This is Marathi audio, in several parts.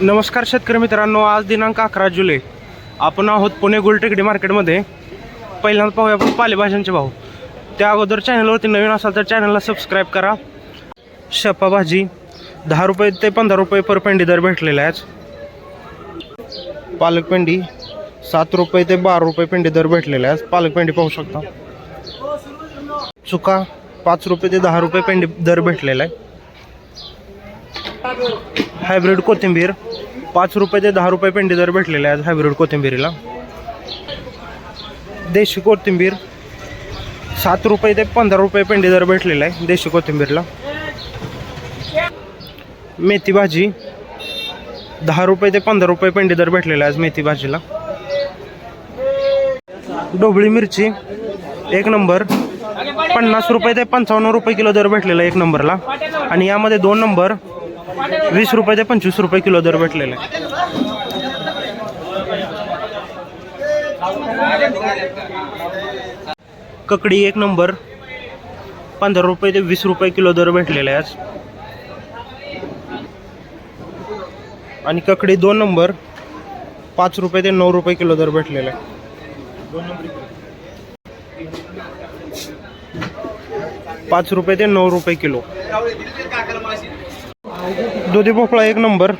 नमस्कार शेतकरी मित्रांनो आज दिनांक अकरा जुलै. आपण आहोत पुणे गुलटेकडी मार्केटमध्ये. पहिल्यांदा पाहूया आपण पालेभाज्यांचे भाव. त्या अगोदर चॅनलवरती नवीन असाल तर चॅनलला सबस्क्राईब करा. शपा भाजी दहा रुपये ते पंधरा रुपये पर पेंडी दर भेटलेला आहे पालक पेंडी सात रुपये ते बारा रुपये पेंडी दर भेटलेला आहे पालक पेंडी पाहू शकता. चुका पाच रुपये ते दहा रुपये पेंडी दर भेटलेला आहे हायब्रिड कोथिंबीर. पाच रुपये ते दहा रुपये पेंडी दर भेटलेले आहे आज हायब्रिड कोथिंबीरीला. देशी कोथिंबीर सात रुपये ते पंधरा रुपये पेंडी दर भेटलेला आहे देशी कोथिंबीरला. मेथी भाजी दहा रुपये ते पंधरा रुपये पेंडी दर भेटलेला आहे आज मेथी भाजीला. ढोबळी मिरची एक नंबर. पन्नास रुपये ते पंचावन्न रुपये किलो दर भेटलेला आहे एक नंबरला. आणि यामध्ये दोन नंबर वीस रुपये ते पंचवीस रुपये किलो दर भेटलेला. आहे ककडी एक नंबर. पंधरा रुपये ते वीस रुपये किलो दर भेटलेला आहे आज. आणि ककडी दोन नंबर. पाच रुपये ते नऊ रुपये किलो दर भेटलेला. आहे पाच रुपये ते नऊ रुपये किलो. दुधी भोपळा एक नंबर.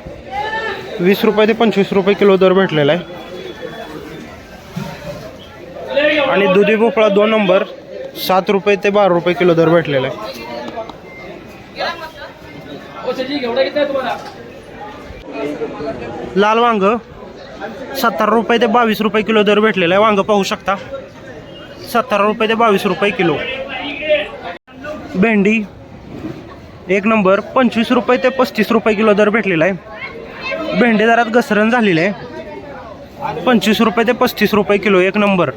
वीस रुपये ते पंचवीस रुपये किलो दर भेटलेला आहे. आणि दुधी भोपळा दोन नंबर सात रुपये ते बारा रुपये किलो दर भेटलेला आहे. लाल वांग सत्तर रुपये ते बावीस रुपये किलो दर भेटलेला आहे. वांग पाहू शकता. सत्तर रुपये ते बावीस रुपये किलो. भेंडी एक नंबर पंचवीस रुपये ते पस्तीस रुपये किलो दर भेटलेला आहे. भेंडेदारात दरात घसरण झालेली आहे. पंचवीस रुपये ते पस्तीस रुपये किलो एक नंबर.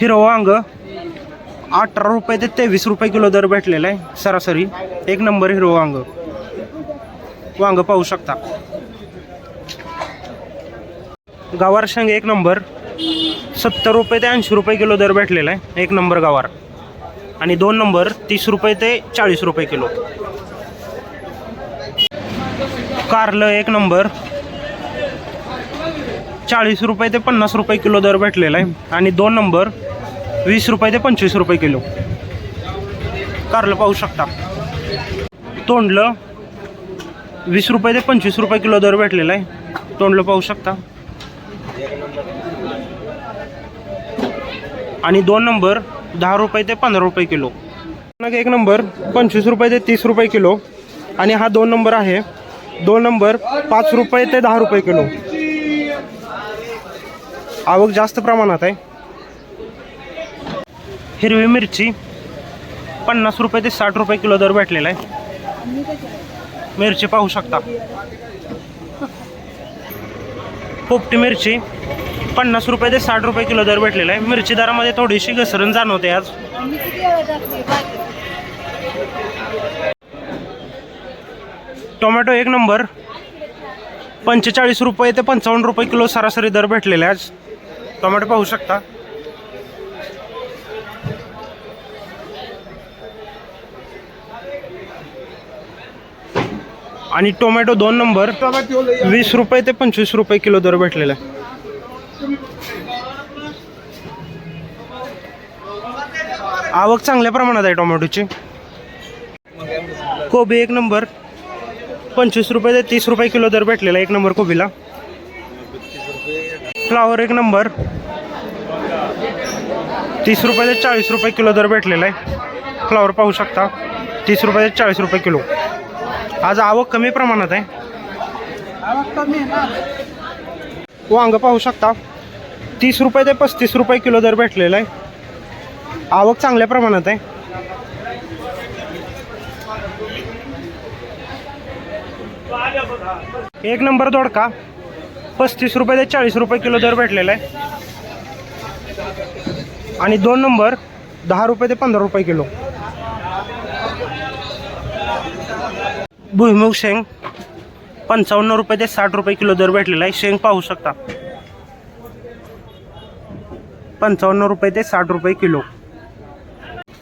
हिरवं वांग अठरा रुपये ते तेवीस रुपये किलो दर भेटलेला आहे सरासरी. एक नंबर हिरवं वांग. वांग पाहू शकता. गवार शेंग एक नंबर सत्तर रुपये ते ऐंशी रुपये किलो दर भेटलेला आहे एक नंबर गावार. आणि दोन नंबर तीस रुपये ते चाळीस रुपये किलो. कारलं एक नंबर. चाळीस रुपये ते पन्नास रुपये किलो दर भेटलेला आहे. आणि दोन नंबर वीस रुपये ते पंचवीस रुपये किलो. कारलं पाहू शकता. तोंडलं वीस रुपये ते पंचवीस रुपये किलो दर भेटलेला आहे. तोंडलं पाहू शकता. आणि दोन नंबर दहा रुपये ते पंधरा रुपये किलो. एक नंबर पंचवीस रुपये ते तीस रुपये किलो. आणि हा दोन नंबर आहे. दोन नंबर पाच रुपये ते दहा रुपये किलो. आवक जास्त प्रमाणात आहे. हिरवी मिरची पन्नास रुपये ते साठ रुपये किलो दर भेटलेला आहे. मिरची पाहू शकता. पोपटी मिरची पन्नास रुपये ते साठ रुपये किलो दर भेटलेला आहे. मिरची दरामध्ये थोडीशी घसरण जाणवते आज. टोमॅटो एक नंबर. पंचेचाळीस रुपये ते पंचावन्न रुपये किलो सरासरी दर भेटलेले आहे आज. टोमॅटो पाहू शकता. आणि टोमॅटो दोन नंबर. वीस रुपये ते पंचवीस रुपये किलो दर भेटलेला आहे. आवक चांगल्या प्रमाणात आहे टोमॅटोची. कोबी एक नंबर. पंचवीस रुपये ते तीस रुपये किलो दर भेटलेला आहे एक नंबर कोबीला. फ्लावर एक नंबर. तीस रुपये ते चाळीस रुपये किलो दर भेटलेला आहे. फ्लावर पाहू शकता. तीस रुपये ते चाळीस रुपये किलो. आज आवक कमी प्रमाणात आहे. वांग पाहू शकता. तीस रुपये ते पस्तीस रुपये किलो दर भेटलेला आहे. आवक चांगल्या प्रमाणात आहे. एक नंबर दोडका. पस्तीस रुपये ते चाळीस रुपये किलो दर भेटलेला आहे. आणि दोन नंबर दहा रुपये ते पंधरा रुपये किलो. भुईमुग शेंग पंचावन्न रुपये ते साठ रुपये किलो दर भेटलेला आहे. शेंग पाहू शकता. पंचावन्न रुपये ते साठ रुपये किलो.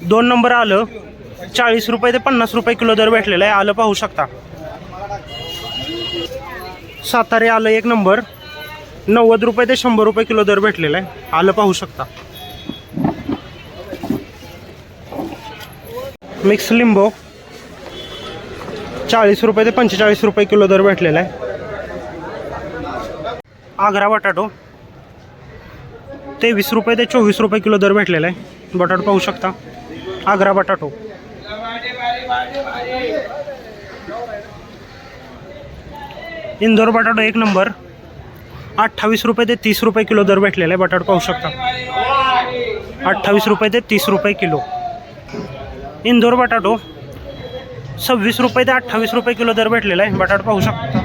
दोन नंबर आलं. चाळीस रुपये ते पन्नास रुपये किलो दर भेटलेला आहे. आलं पाहू शकता. सातारे आलं एक नंबर. नव्वद रुपये ते शंभर रुपये किलो दर भेटलेला आहे. आलं पाहू शकता. मिक्स लिंबो. चाळीस रुपये ते पंचेचाळीस रुपये किलो दर भेटलेला आहे. आग्रा बटाटो. तेवीस रुपये ते चोवीस रुपये किलो दर भेटलेला आहे. बटाटो पाहू शकता. आग्रा बटाटो. इंदोर बटाटो एक नंबर. अठ्ठावीस रुपये ते तीस रुपये किलो दर भेटलेला आहे बटाटो पाहू शकता. अठ्ठावीस रुपये ते तीस रुपये किलो. इंदोर बटाटो सव्वीस रुपये ते अठ्ठावीस रुपये किलो दर भेटलेला आहे बटाटो पाहू शकता.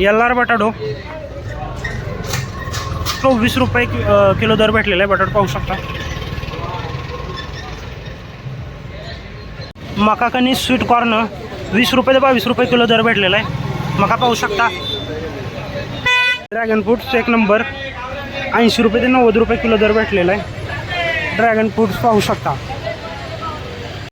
एल आर बटाटो चोवीस रुपये कि- किलो दर भेटलेला आहे बटाटो पाहू शकता. मका कणी स्वीट कॉर्न वीस रुपये ते बावीस रुपये किलो दर भेटलेला आहे. मका पाहू शकता. ड्रॅगन फ्रूट्स एक नंबर ऐंशी रुपये ते नव्वद रुपये किलो दर भेटलेला आहे. ड्रॅगन फ्रूट्स पाहू शकता.